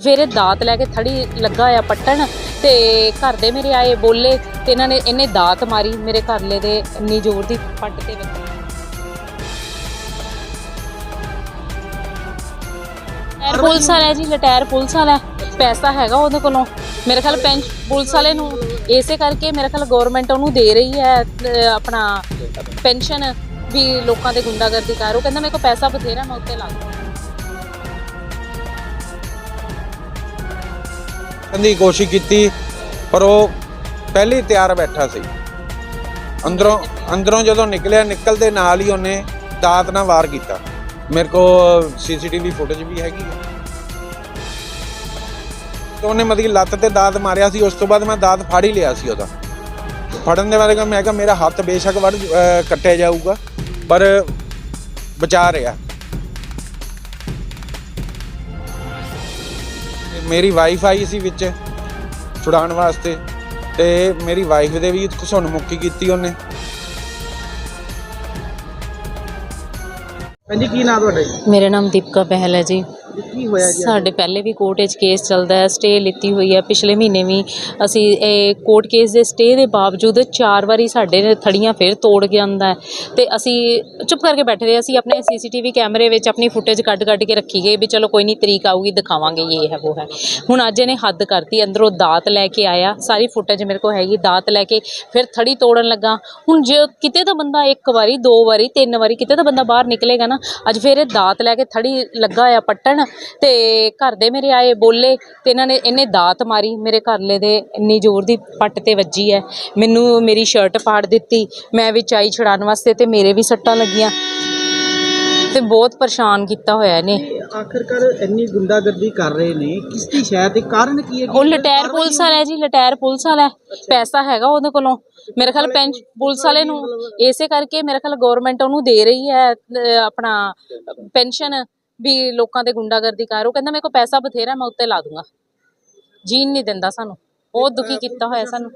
ਫਿਰ ਇਹ ਦਾਤ ਲੈ ਕੇ ਥੜੀ ਲੱਗਾ ਆ ਪੱਟਣ ਤੇ ਘਰ ਦੇ ਮੇਰੇ ਆਏ ਬੋਲੇ ਤੇ ਇਹਨਾਂ ਨੇ ਇਹਨੇ ਦਾਤ ਮਾਰੀ ਮੇਰੇ ਘਰਲੇ ਦੇ ਇੰਨੀ ਜ਼ੋਰ ਦੀ ਪੱਟ ਤੇ ਵੱਜੀ ਲਟੈਰ ਪੁਲਿਸ ਵਾਲਾ ਜੀ ਲਟੈਰ ਪੁਲਿਸ ਵਾਲਾ। ਪੈਸਾ ਹੈਗਾ ਉਹਦੇ ਕੋਲੋਂ ਮੇਰੇ ਖਿਆਲ ਪੈਂਚ ਪੁਲਿਸ ਵਾਲੇ ਨੂੰ ਇਸੇ ਕਰਕੇ ਮੇਰੇ ਖਿਆਲ ਗਵਰਨਮੈਂਟ ਉਹਨੂੰ ਦੇ ਰਹੀ ਹੈ ਆਪਣਾ ਪੈਨਸ਼ਨ ਵੀ ਲੋਕਾਂ ਦੇ ਗੁੰਡਾਗਰਦੀ ਕਰ ਉਹ ਕਹਿੰਦਾ ਮੇਰੇ ਕੋਲ ਪੈਸਾ ਬਥੇਰਾ ਮੈਂ ਉੱਤੇ ਲਾ ਦੂੰ ਦੀ ਕੋਸ਼ਿਸ਼ ਕੀਤੀ, ਪਰ ਉਹ ਪਹਿਲੇ ਤਿਆਰ ਬੈਠਾ ਸੀ। ਅੰਦਰੋਂ ਅੰਦਰੋਂ ਜਦੋਂ ਨਿਕਲਿਆ ਨਿਕਲਦੇ ਨਾਲ ਹੀ ਉਹਨੇ ਦਾਤ ਨਾਲ ਵਾਰ ਕੀਤਾ। ਮੇਰੇ ਕੋ ਸੀਸੀਟੀਵੀ ਫੁਟੇਜ ਵੀ ਹੈਗੀ ਹੈ। ਤੇ ਉਹਨੇ ਮਤਲਬ ਲੱਤ ਤੇ ਦਾਤ ਮਾਰਿਆ ਸੀ, ਉਸ ਤੋਂ ਬਾਅਦ ਮੈਂ ਦਾਤ ਫੜ ਹੀ ਲਿਆ ਸੀ ਉਹਦਾ। ਫੜਨ ਦੇ ਬਾਰੇ ਮੈਂ ਕਿਹਾ ਮੇਰਾ ਹੱਥ ਬੇਸ਼ੱਕ ਵੜ ਕੱਟਿਆ ਜਾਊਗਾ, ਪਰ ਬਚਾ ਰਿਹਾ। ਮੇਰੀ ਵਾਈਫ ਆਈ ਸੀ ਵਿੱਚ ਛੁਡਾਉਣ ਵਾਸਤੇ ਤੇ ਮੇਰੀ ਵਾਈਫ ਦੇ ਵੀ ਘਸੁਣ ਮੁੱਕੀ ਕੀਤੀ ਉਹਨੇ। ਹਾਂਜੀ ਕੀ ਨਾਂ ਤੁਹਾਡਾ ਜੀ? ਮੇਰਾ ਨਾਮ ਦੀਪਕਾ ਬਹਿਲ ਹੈ ਜੀ। ਕੀ ਹੋਇਆ ਜੀ ਸਾਡੇ ਪਹਿਲੇ ਵੀ ਕੋਰਟ ਵਿੱਚ ਕੇਸ ਚੱਲਦਾ ਹੈ ਸਟੇ ਲਿੱਤੀ ਹੋਈ ਹੈ। ਪਿਛਲੇ ਮਹੀਨੇ ਵੀ ਅਸੀਂ ਇਹ ਕੋਰਟ ਕੇਸ ਦੇ ਸਟੇ ਦੇ ਬਾਵਜੂਦ ਚਾਰ ਵਾਰੀ ਸਾਡੇ ਨੇ ਥੜੀਆਂ ਫਿਰ ਤੋੜ ਕੇ ਆਂਦਾ ਹੈ। ਤੇ ਅਸੀਂ ਚੁੱਪ ਕਰਕੇ ਬੈਠੇ ਰਹੇ, ਅਸੀਂ ਆਪਣੇ ਸੀਸੀਟੀਵੀ ਕੈਮਰੇ ਵਿੱਚ ਆਪਣੀ ਫੁਟੇਜ ਕੱਢ ਕੱਢ ਕੇ ਰੱਖੀ ਗਈ ਵੀ ਚਲੋ ਕੋਈ ਨਹੀਂ, ਤਰੀਕ ਆਊਗੀ, ਦਿਖਾਵਾਂਗੇ ਇਹ ਹੈ, ਉਹ ਹੈ। ਹੁਣ ਅੱਜ ਇਹਨੇ ਹੱਦ ਕਰਤੀ, ਅੰਦਰੋਂ ਦਾਤ ਲੈ ਕੇ ਆਇਆ, ਸਾਰੀ ਫੁਟੇਜ ਮੇਰੇ ਕੋਲ ਹੈਗੀ, ਦਾਤ ਲੈ ਕੇ ਫਿਰ ਥੜੀ ਤੋੜਨ ਲੱਗਾ। ਹੁਣ ਜੇ ਕਿਤੇ ਤਾਂ ਬੰਦਾ ਇੱਕ ਵਾਰੀ, ਦੋ ਵਾਰੀ, ਤਿੰਨ ਵਾਰੀ ਕਿਤੇ ਤਾਂ ਬੰਦਾ ਬਾਹਰ ਨਿਕਲੇਗਾ ਨਾ, ਅੱਜ ਫਿਰ ਇਹ ਦਾਤ ਲੈ ਕੇ ਥੜੀ ਲੱਗਾ ਆ ਪੱਟਣ ਤੇ ਘਰ ਦੇ ਮੇਰੇ ਆਏ ਬੋਲੇ ਤੇ ਇਹਨਾਂ ਨੇ ਇਹਨੇ ਦਾਤ ਮਾਰੀ ਮੇਰੇ ਘਰਲੇ ਦੇ ਇੰਨੀ ਜ਼ੋਰ ਦੀ ਪੱਟ ਤੇ ਵੱਜੀ ਹੈ ਮੈਨੂੰ ਮੇਰੀ ਸ਼ਰਟ ਪਾੜ ਦਿੱਤੀ ਮੈਂ ਵਿੱਚ ਆਈ ਛੁਡਾਉਣ ਵਾਸਤੇ ਤੇ ਮੇਰੇ ਵੀ ਸੱਟਾਂ ਲੱਗੀਆਂ। ਤੇ ਬਹੁਤ ਪਰੇਸ਼ਾਨ ਕੀਤਾ ਹੋਇਆ ਇਹਨੇ। ਆਖਰਕਾਰ ਇੰਨੀ ਗੁੰਡਾਗਰਦੀ ਕਰ ਰਹੇ ਨੇ ਕਿਸ ਦੀ ਸ਼ਾਇਦ ਦੇ ਕਾਰਨ ਕੀ ਹੈ? ਕਿ ਉਹ ਲਟੈਰ ਪੁਲਿਸ ਵਾਲਾ ਹੈ ਜੀ ਲਟੈਰ ਪੁਲਿਸ ਵਾਲਾ ਹੈ। ਪੈਸਾ ਹੈਗਾ ਉਹਦੇ ਕੋਲੋਂ। ਮੇਰੇ ਖਿਆਲ ਪੈਂਚ ਪੁਲਿਸ ਵਾਲੇ ਨੂੰ। ਇਸੇ ਕਰਕੇ ਮੇਰੇ ਖਿਆਲ ਗਵਰਨਮੈਂਟ ਉਹਨੂੰ ਦੇ ਰਹੀ ਹੈ ਅਹ, ਆਪਣਾ ਪੈਨਸ਼ਨ ਵੀ ਲੋਕਾਂ ਦੇ ਗੁੰਡਾਗਰਦੀ ਕਰ ਉਹ ਕਹਿੰਦਾ ਮੇਰੇ ਕੋਲ ਪੈਸਾ ਬਥੇਰਾ ਮੈਂ ਉੱਤੇ ਲਾ ਦੂੰਗਾ। ਜੀਣ ਨਹੀਂ ਦਿੰਦਾ ਸਾਨੂੰ। ਬਹੁਤ ਦੁਖੀ ਕੀਤਾ ਹੋਇਆ ਸਾਨੂੰ।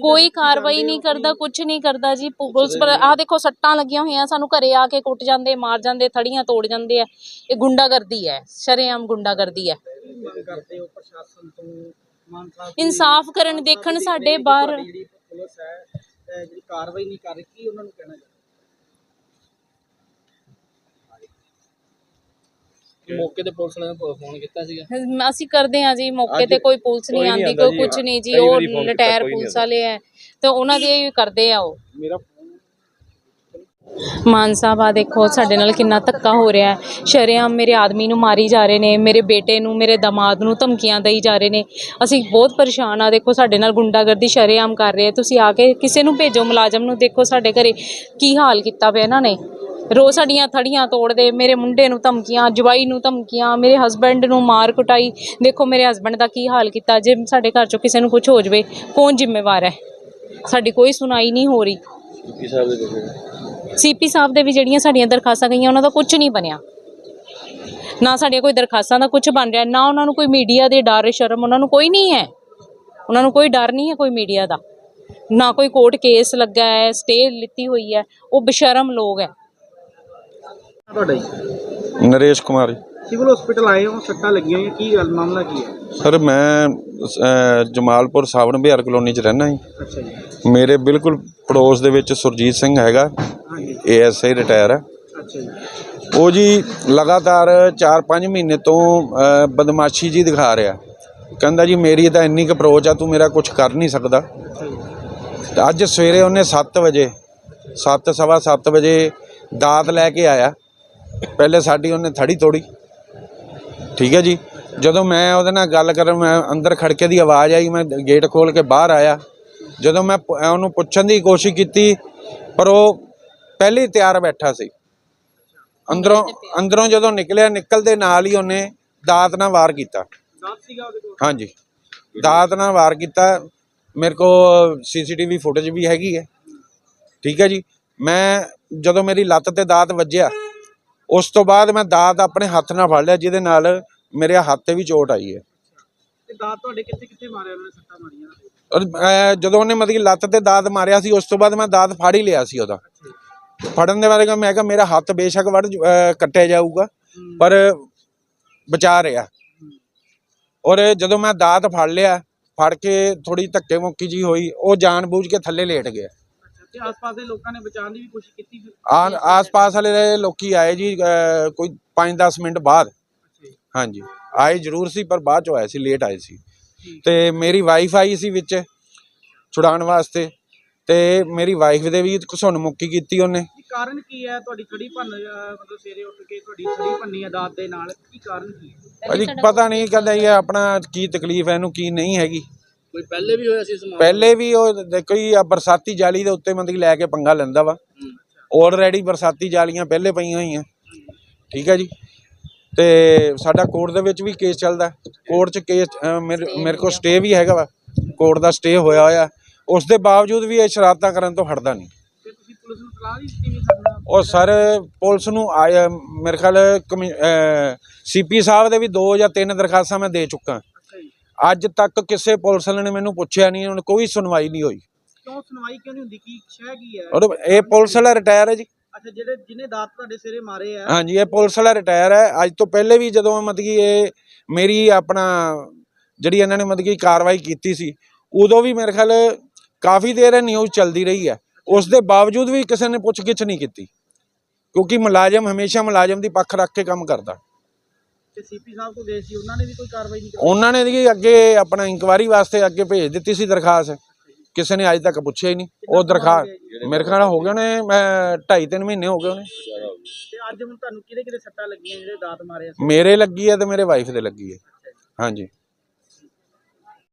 ਕੋਈ ਕਾਰਵਾਈ ਨਹੀਂ ਕਰਦਾ ਕੁਝ ਨਹੀਂ ਕਰਦਾ ਜੀ। ਪੁਲਿਸ ਪਰ ਆਹ ਦੇਖੋ ਸੱਟਾਂ ਲੱਗੀਆਂ ਹੋਈਆਂ ਸਾਨੂੰ ਘਰੇ ਆ ਕੇ ਕੁੱਟ ਜਾਂਦੇ ਮਾਰ ਜਾਂਦੇ ਥੜੀਆਂ ਤੋੜ ਜਾਂਦੇ ਆ। ਇਹ ਗੁੰਡਾਗਰਦੀ ਹੈ ਸ਼ਰੇਆਮ ਗੁੰਡਾਗਰਦੀ ਹੈ। ਮੰਗ ਕਰਦੇ ਹੋ ਪ੍ਰਸ਼ਾਸਨ ਤੋਂ ਮਾਨ ਸਾਹਿਬ ਇਨਸਾਫ ਕਰਨ ਦੇਖਣ ਸਾਡੇ ਬਾਹਰ ਜਿਹੜੀ ਪੁਲਿਸ ਹੈ ਜਿਹੜੀ ਕਾਰਵਾਈ ਨਹੀਂ ਕਰ ਰਹੀ ਕੀ ਉਹਨਾਂ ਨੂੰ ਕਹਿਣਾ ਮੌਕੇ ਤੇ ਪੁਲਿਸ ਨੇ ਫੋਨ ਕੀਤਾ ਸੀਗਾ? ਅਸੀਂ ਕਰਦੇ ਹਾਂ ਜੀ ਮੌਕੇ ਤੇ ਕੋਈ ਪੁਲਿਸ ਨਹੀਂ ਆਂਦੀ ਕੋਈ ਕੁਝ ਨਹੀਂ ਜੀ ਉਹ ਲਟੈਰ ਪੁਲਿਸ ਵਾਲੇ ਐ ਤੇ ਉਹਨਾਂ ਦੀ ਹੀ ਕਰਦੇ ਆ ਉਹ। ਮੇਰਾ ਮਾਨ ਸਾਹਿਬ ਆ ਦੇਖੋ ਸਾਡੇ ਨਾਲ ਕਿੰਨਾ ਧੱਕਾ ਹੋ ਰਿਹਾ ਹੈ। ਸ਼ਰੇਆਮ ਮੇਰੇ ਆਦਮੀ ਨੂੰ ਮਾਰੀ ਜਾ ਰਹੇ ਨੇ ਮੇਰੇ ਬੇਟੇ ਨੂੰ ਮੇਰੇ ਦਮਾਦ ਨੂੰ ਧਮਕੀਆਂ ਦੇਈ ਜਾ ਰਹੇ ਨੇ। ਅਸੀਂ ਬਹੁਤ ਪਰੇਸ਼ਾਨ ਆ ਦੇਖੋ ਸਾਡੇ ਨਾਲ ਗੁੰਡਾਗਰਦੀ ਸ਼ਰੇਆਮ ਕਰ ਰਹੇ ਆ। ਤੁਸੀਂ ਆ ਕੇ ਕਿਸੇ ਨੂੰ ਭੇਜੋ ਮੁਲਾਜ਼ਮ ਨੂੰ ਦੇਖੋ ਸਾਡੇ ਘਰੇ ਕੀ ਹਾਲ ਕੀਤਾ ਪਿਆ ਇਹਨਾਂ ਨੇ। ਰੋਜ਼ ਸਾਡੀਆਂ ਥੜੀਆਂ ਤੋੜਦੇ ਮੇਰੇ ਮੁੰਡੇ ਨੂੰ ਧਮਕੀਆਂ ਜਵਾਈ ਨੂੰ ਧਮਕੀਆਂ ਮੇਰੇ ਹਸਬੰਡ ਨੂੰ ਮਾਰ ਕੁਟਾਈ। ਦੇਖੋ ਮੇਰੇ ਹਸਬੰਡ ਦਾ ਕੀ ਹਾਲ ਕੀਤਾ ਜੇ ਸਾਡੇ ਘਰ ਚੋਂ ਕਿਸੇ ਨੂੰ ਕੁਝ ਹੋ ਜਾਵੇ ਕੌਣ ਜ਼ਿੰਮੇਵਾਰ ਹੈ? ਸਾਡੀ ਕੋਈ ਸੁਣਾਈ ਨਹੀਂ ਹੋ ਰਹੀ। ਸੀਪੀ ਸਾਹਿਬ ਦੇ ਵੀ ਜਿਹੜੀਆਂ ਸਾਡੀਆਂ ਦਰਖਾਸਤਾਂ ਗਈਆਂ ਉਹਨਾਂ ਦਾ ਕੁਝ ਨਹੀਂ ਬਣਿਆ। ਨਾ ਸਾਡੀਆਂ ਕੋਈ ਦਰਖਾਸਤਾਂ ਦਾ ਕੁਝ ਬਣ ਰਿਹਾ ਨਾ ਉਹਨਾਂ ਨੂੰ ਕੋਈ ਮੀਡੀਆ ਦੇ ਡਰ ਸ਼ਰਮ ਉਹਨਾਂ ਨੂੰ ਕੋਈ ਨਹੀਂ ਹੈ। ਉਹਨਾਂ ਨੂੰ ਕੋਈ ਡਰ ਨਹੀਂ ਹੈ ਕੋਈ ਮੀਡੀਆ ਦਾ। ਨਾ ਕੋਈ ਕੋਰਟ ਕੇਸ ਲੱਗਾ ਹੈ ਸਟੇ ਲਿੱਤੀ ਹੋਈ ਹੈ ਉਹ ਬਸ਼ਰਮ ਲੋਕ ਹੈ। ਤੁਹਾਡਾ ਜੀ? ਨਰੇਸ਼ ਕੁਮਾਰ ਜੀ। ਸਿਵਲ ਹਸਪੀਟਲ ਆਏ ਹੋ ਸੱਟਾਂ ਲੱਗੀਆਂ ਹੋਈਆਂ ਕੀ ਗੱਲ ਮਾਮਲਾ ਕੀ ਹੈ? ਸਰ ਮੈਂ ਅਹ, ਜਮਾਲਪੁਰ ਸਾਵਣ ਬਿਹਾਰ ਕਲੋਨੀ 'ਚ ਰਹਿਣਾ ਜੀ। ਅੱਛਾ ਜੀ। ਮੇਰੇ ਬਿਲਕੁਲ ਪੜੋਸ ਦੇ ਵਿੱਚ ਸੁਰਜੀਤ ਸਿੰਘ ਹੈਗਾ ਹਾਂਜੀ। ਏਐਸਆਈ ਰਿਟਾਇਰ ਹੈ। ਅੱਛਾ ਜੀ। ਉਹ ਜੀ ਲਗਾਤਾਰ 4-5 ਮਹੀਨੇ ਤੋਂ ਅਹ, ਬਦਮਾਸ਼ੀ ਜੀ ਦਿਖਾ ਰਿਹਾ। ਕਹਿੰਦਾ ਜੀ ਮੇਰੀ ਤਾਂ ਇੰਨੀ ਕੁ ਅਪਰੋਚ ਆ ਤੂੰ ਮੇਰਾ ਕੁਝ ਕਰ ਨਹੀਂ ਸਕਦਾ। ਅੱਛਾ ਜੀ। ਤੇ ਅੱਜ ਸਵੇਰੇ ਉਹਨੇ 7 ਵਜੇ 7 ਸਵਾ 7 ਵਜੇ ਦਾਤ ਲੈ ਕੇ ਆਇਆ। ਪਹਿਲੇ ਸਾਡੀ ਉਹਨੇ ਥੜੀ ਤੋੜੀ। ਠੀਕ ਹੈ ਜੀ? ਜਦੋਂ ਮੈਂ ਉਹਦੇ ਨਾਲ ਗੱਲ ਕਰਨ ਮੈਂ ਅੰਦਰ ਖੜਕੇ ਦੀ ਆਵਾਜ਼ ਆਈ ਮੈਂ ਗੇਟ ਖੋਲ ਕੇ ਬਾਹਰ ਆਇਆ। ਜਦੋਂ ਮੈਂ ਉਹਨੂੰ ਪੁੱਛਣ ਦੀ ਕੋਸ਼ਿਸ਼ ਕੀਤੀ ਪਰ ਉਹ ਪਹਿਲੇ ਤਿਆਰ ਬੈਠਾ ਸੀ। ਅੰਦਰੋਂ ਅੰਦਰੋਂ ਜਦੋਂ ਨਿਕਲਿਆ ਨਿਕਲਦੇ ਨਾਲ ਹੀ ਉਹਨੇ ਦਾਤ ਨਾਲ ਵਾਰ ਕੀਤਾ। ਹਾਂਜੀ। ਦਾਤ ਨਾਲ ਵਾਰ ਕੀਤਾ। ਮੇਰੇ ਕੋ ਸੀਸੀਟੀਵੀ ਫੁਟੇਜ ਵੀ ਹੈਗੀ ਹੈ। ਠੀਕ ਹੈ ਜੀ? ਮੈਂ ਜਦੋਂ ਮੇਰੀ ਲੱਤ ਤੇ ਦਾਤ ਵੱਜਿਆ ਉਸ ਤੋਂ ਬਾਅਦ ਮੈਂ ਦਾਤ ਆਪਣੇ ਹੱਥ ਨਾਲ ਫੜ ਲਿਆ ਜਿਹਦੇ ਨਾਲ ਮੇਰੇ ਹੱਥ ਤੇ ਵੀ ਚੋਟ ਆਈ ਹੈ। ਤੇ ਦਾਤ ਤੁਹਾਡੇ ਕਿੱਥੇ ਕਿੱਥੇ ਮਾਰਿਆ ਉਹਨਾਂ ਨੇ ਸੱਟਾਂ ਮਾਰੀਆਂ? ਔਰ ਜਦੋਂ ਉਹਨੇ ਮਤਲਬ ਕਿ ਲੱਤ ਤੇ ਦਾਤ ਮਾਰਿਆ ਸੀ ਉਸ ਤੋਂ ਬਾਅਦ ਮੈਂ ਦਾਤ ਫੜ ਹੀ ਲਿਆ ਸੀ ਉਹਦਾ। ਫੜਨ ਦੇ ਬਾਰੇ ਮੈਂ ਕਿਹਾ ਮੇਰਾ ਹੱਥ ਬੇਸ਼ੱਕ ਵੜ ਕੱਟਿਆ ਜਾਊਗਾ ਪਰ ਬਚਾ ਰਿਹਾ। ਔਰ ਜਦੋਂ ਮੈਂ ਦਾਤ ਫੜ ਲਿਆ ਫੜ ਕੇ ਥੋੜੀ ਧੱਕੇ ਮੁੱਕੀ ਜੀ ਹੋਈ ਉਹ ਜਾਣਬੁੱਝ ਕੇ ਥੱਲੇ ਲੇਟ ਗਿਆ। ਤੇ ਆਸ-ਪਾਸ ਦੇ ਲੋਕਾਂ ਨੇ ਬਚਾਉਣ ਦੀ ਵੀ ਕੋਸ਼ਿਸ਼ ਕੀਤੀ ਆਸ-ਪਾਸ ਵਾਲੇ ਲੋਕੀ ਆਏ ਜੀ ਅਹ, ਕੋਈ 5-10 ਮਿੰਟ ਬਾਅਦ। ਹਾਂਜੀ। ਆਏ ਜ਼ਰੂਰ ਸੀ ਪਰ ਬਾਅਦ ਚ ਆਏ ਸੀ ਲੇਟ ਆਏ ਸੀ। ਤੇ ਮੇਰੀ ਵਾਈਫ ਆਈ ਸੀ ਵਿੱਚ ਛੁਡਾਉਣ ਵਾਸਤੇ। ਤੇ ਮੇਰੀ ਵਾਈਫ ਦੇ ਵੀ ਘਸੁੰਨ ਮੁੱਕੀ ਕੀਤੀ ਉਹਨੇ। ਕੀ ਕਾਰਨ ਕੀ ਹੈ? ਤੁਹਾਡੀ ਥੜੀ ਭੰਨ ਅਹ, ਮਤਲਬ ਸਵੇਰੇ ਉੱਠ ਕੇ ਤੁਹਾਡੀ ਥੜੀ ਭੰਨੀ ਆ ਦਾਤ ਦੇ ਨਾਲ ਕੀ ਕਾਰਨ ਕੀ ਹੈ? ਪਤਾ ਨਹੀਂ ਕਹਿੰਦਾ ਇਹ ਆਪਣਾ ਕੀ ਤਕਲੀਫ ਹੈ ਇਹਨੂੰ ਕੀ ਨਹੀਂ ਹੈਗੀ। ਕੋਈ ਪਹਿਲੇ ਵੀ ਹੋਇਆ ਸੀ ਸਮਾਨ ਪਹਿਲੇ ਵੀ ਉਹ ਦੇਖੋ ਜੀ ਆ ਬਰਸਾਤੀ ਜਾਲੀ ਦੇ ਉੱਤੇ ਕਿ ਲੈ ਕੇ ਪੰਗਾ ਲੈਂਦਾ ਵਾ। ਆਲਰੇਡੀ ਬਰਸਾਤੀ ਜਾਲੀਆਂ ਪਹਿਲੇ ਪਈਆਂ ਹੋਈਆਂ। ਠੀਕ ਹੈ ਜੀ? ਤੇ ਸਾਡਾ ਕੋਰਟ ਦੇ ਵਿੱਚ ਵੀ ਕੇਸ ਚੱਲਦਾ। ਕੋਰਟ 'ਚ ਕੇਸ ਮੇਰੇ ਮੇਰੇ ਕੋਲ ਸਟੇ ਵੀ ਹੈਗਾ ਵਾ। ਕੋਰਟ ਦਾ ਸਟੇ ਹੋਇਆ ਹੋਇਆ। ਉਸ ਦੇ ਬਾਵਜੂਦ ਵੀ ਇਹ ਸ਼ਰਾਰਤਾਂ ਕਰਨ ਤੋਂ ਹਟਦਾ ਨਹੀਂ। ਤੇ ਤੁਸੀਂ ਪੁਲਿਸ ਨੂੰ ਸਲਾਹ ਨਹੀਂ ਦਿੱਤੀ ਵੀ ਸਾਡਾ ਉਹ ਸਰ ਪੁਲਿਸ ਨੂੰ ਆਇਆ ਮੇਰੇ ਖਿਆਲ ਸੀਪੀ ਸਾਹਿਬ ਦੇ ਵੀ ਦੋ ਜਾਂ ਤਿੰਨ ਦਰਖਾਸਤਾਂ ਮੈਂ ਦੇ ਚੁੱਕਾ। ਅੱਜ ਤੱਕ ਕਿਸੇ ਪੁਲਿਸ ਵਾਲੇ ਨੇ ਮੈਨੂੰ ਪੁੱਛਿਆ ਨਹੀਂ ਉਹਨੇ ਕੋਈ ਸੁਣਵਾਈ ਨਹੀਂ ਹੋਈ। ਕਿਉਂ ਸੁਣਵਾਈ ਕਿਉਂ ਨਹੀਂ ਹੁੰਦੀ? ਕੀ ਸ਼ੈ ਕੀ ਹੈ? ਔਰ ਇਹ ਪੁਲਿਸ ਵਾਲਾ ਰਿਟਾਇਰ ਹੈ ਜੀ। ਅੱਛਾ ਜਿਹੜੇ ਜਿਹਨੇ ਦਾਤ ਤੁਹਾਡੇ ਸਿਰੇ ਮਾਰੇ ਆ। ਹਾਂਜੀ ਇਹ ਪੁਲਿਸ ਵਾਲਾ ਰਿਟਾਇਰ ਹੈ। ਅੱਜ ਤੋਂ ਪਹਿਲੇ ਵੀ ਜਦੋਂ ਮਤਲਬ ਕਿ ਇਹ ਮੇਰੀ ਆਪਣਾ ਜਿਹੜੀ ਇਹਨਾਂ ਨੇ ਮਤਲਬ ਕਿ ਕਾਰਵਾਈ ਕੀਤੀ ਸੀ ਉਦੋਂ ਵੀ ਮੇਰੇ ਖਿਆਲ ਕਾਫੀ ਦੇਰ ਇਹ ਨਿਊਜ਼ ਚੱਲਦੀ ਰਹੀ ਹੈ। ਉਸ ਦੇ ਬਾਵਜੂਦ ਵੀ ਕਿਸੇ ਨੇ ਪੁੱਛਗਿੱਛ ਨਹੀਂ ਕੀਤੀ। ਕਿਉਂਕਿ ਮੁਲਾਜ਼ਮ ਹਮੇਸ਼ਾ ਮੁਲਾਜ਼ਮ ਦੀ ਪੱਖ ਰੱਖ ਕੇ ਕੰਮ ਕਰਦਾ। ਤੇ ਸੀਪੀ ਸਾਹਿਬ ਕੋਲ ਗਏ ਸੀ ਉਹਨਾਂ ਨੇ ਵੀ ਕੋਈ ਕਾਰਵਾਈ ਨਹੀਂ ਕੀਤੀ ਉਹਨਾਂ ਨੇ ਜੀ ਅੱਗੇ ਆਪਣਾ ਇਨਕੁਆਰੀ ਵਾਸਤੇ ਅੱਗੇ ਭੇਜ ਦਿੱਤੀ ਸੀ ਦਰਖਾਸਤ। ਕਿਸੇ ਨੇ ਅੱਜ ਤੱਕ ਪੁੱਛਿਆ ਹੀ ਨਹੀਂ। ਉਹ ਦਰਖਾਸਤ ਮੇਰੇ ਖਿਆਲ ਹੋ ਗਏ ਨੇ ਮੈਂ ਢਾਈ ਤਿੰਨ ਮਹੀਨੇ ਹੋ ਗਏ ਉਹਨੇ ਤੇ ਅੱਜ ਹੁਣ ਤੁਹਾਨੂੰ ਕਿਹਦੇ ਕਿਹਦੇ ਸੱਟਾਂ ਲੱਗੀਆਂ ਜਿਹੜੇ ਦਾਤ ਮਾਰੇ ਮੇਰੇ ਲੱਗੀ ਹੈ ਤੇ ਮੇਰੇ ਵਾਈਫ ਦੇ ਲੱਗੀ ਹੈ ਹਾਂਜੀ।